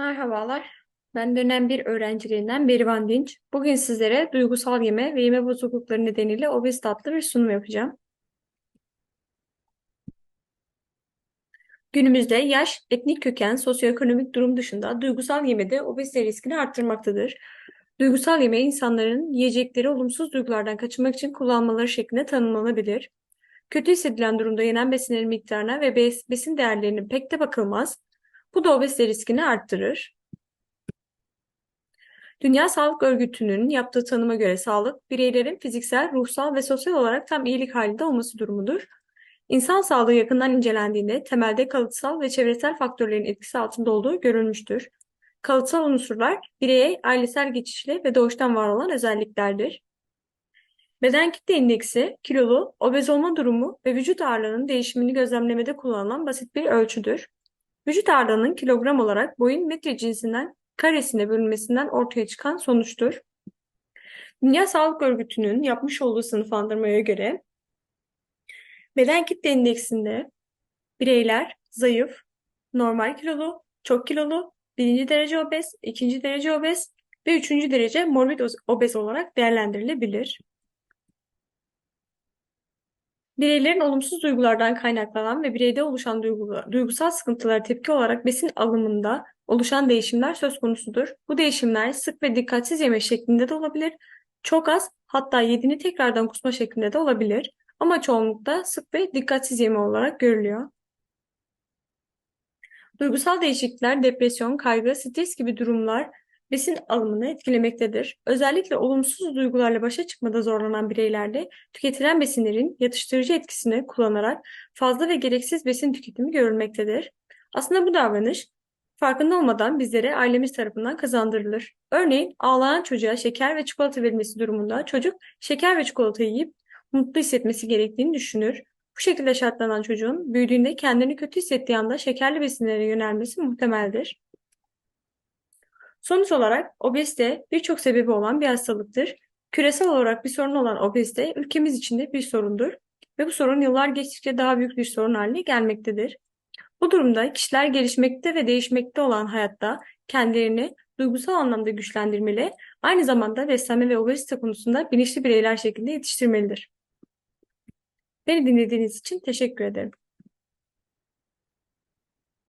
Merhabalar. Ben dönem bir öğrencilerinden Berivan Dinç. Bugün sizlere duygusal yeme ve yeme bozuklukları nedeniyle obezite adlı bir sunum yapacağım. Günümüzde yaş, etnik köken, sosyoekonomik durum dışında duygusal yemede obezite riskini arttırmaktadır. Duygusal yeme insanların yiyecekleri olumsuz duygulardan kaçınmak için kullanmaları şeklinde tanımlanabilir. Kötü hissedilen durumda yenen besinlerin miktarına ve bes- besin değerlerine pek de bakılmaz. Bu da obezite riskini arttırır. Dünya Sağlık Örgütü'nün yaptığı tanıma göre sağlık, bireylerin fiziksel, ruhsal ve sosyal olarak tam iyilik halinde olması durumudur. İnsan sağlığı yakından incelendiğinde temelde kalıtsal ve çevresel faktörlerin etkisi altında olduğu görülmüştür. Kalıtsal unsurlar bireye ailesel geçişli ve doğuştan var olan özelliklerdir. Beden kitle indeksi, kilolu, obez olma durumu ve vücut ağırlığının değişimini gözlemlemede kullanılan basit bir ölçüdür. Vücut ağırlığının kilogram olarak boyun metre cinsinden karesine bölünmesinden ortaya çıkan sonuçtur. Dünya Sağlık Örgütü'nün yapmış olduğu sınıflandırmaya göre beden kitle indeksinde bireyler zayıf, normal kilolu, çok kilolu, birinci derece obez, ikinci derece obez ve üçüncü derece morbid obez olarak değerlendirilebilir. Bireylerin olumsuz duygulardan kaynaklanan ve bireyde oluşan duygusal sıkıntılara tepki olarak besin alımında oluşan değişimler söz konusudur. Bu değişimler sık ve dikkatsiz yeme şeklinde de olabilir, çok az hatta yediğini tekrardan kusma şeklinde de olabilir ama çoğunlukla sık ve dikkatsiz yeme olarak görülüyor. Duygusal değişiklikler, depresyon, kaygı, stres gibi durumlar besin alımını etkilemektedir. Özellikle olumsuz duygularla başa çıkmada zorlanan bireylerde tüketilen besinlerin yatıştırıcı etkisini kullanarak fazla ve gereksiz besin tüketimi görülmektedir. Aslında bu davranış farkında olmadan bizlere ailemiz tarafından kazandırılır. Örneğin ağlayan çocuğa şeker ve çikolata verilmesi durumunda çocuk şeker ve çikolata yiyip mutlu hissetmesi gerektiğini düşünür. Bu şekilde şartlanan çocuğun büyüdüğünde kendini kötü hissettiği anda şekerli besinlere yönelmesi muhtemeldir. Sonuç olarak obezite birçok sebebi olan bir hastalıktır. Küresel olarak bir sorun olan obezite ülkemiz içinde bir sorundur ve bu sorun yıllar geçtikçe daha büyük bir sorun haline gelmektedir. Bu durumda kişiler gelişmekte ve değişmekte olan hayatta kendilerini duygusal anlamda güçlendirmeli, aynı zamanda beslenme ve obezite konusunda bilinçli bireyler şeklinde yetiştirmelidir. Beni dinlediğiniz için teşekkür ederim.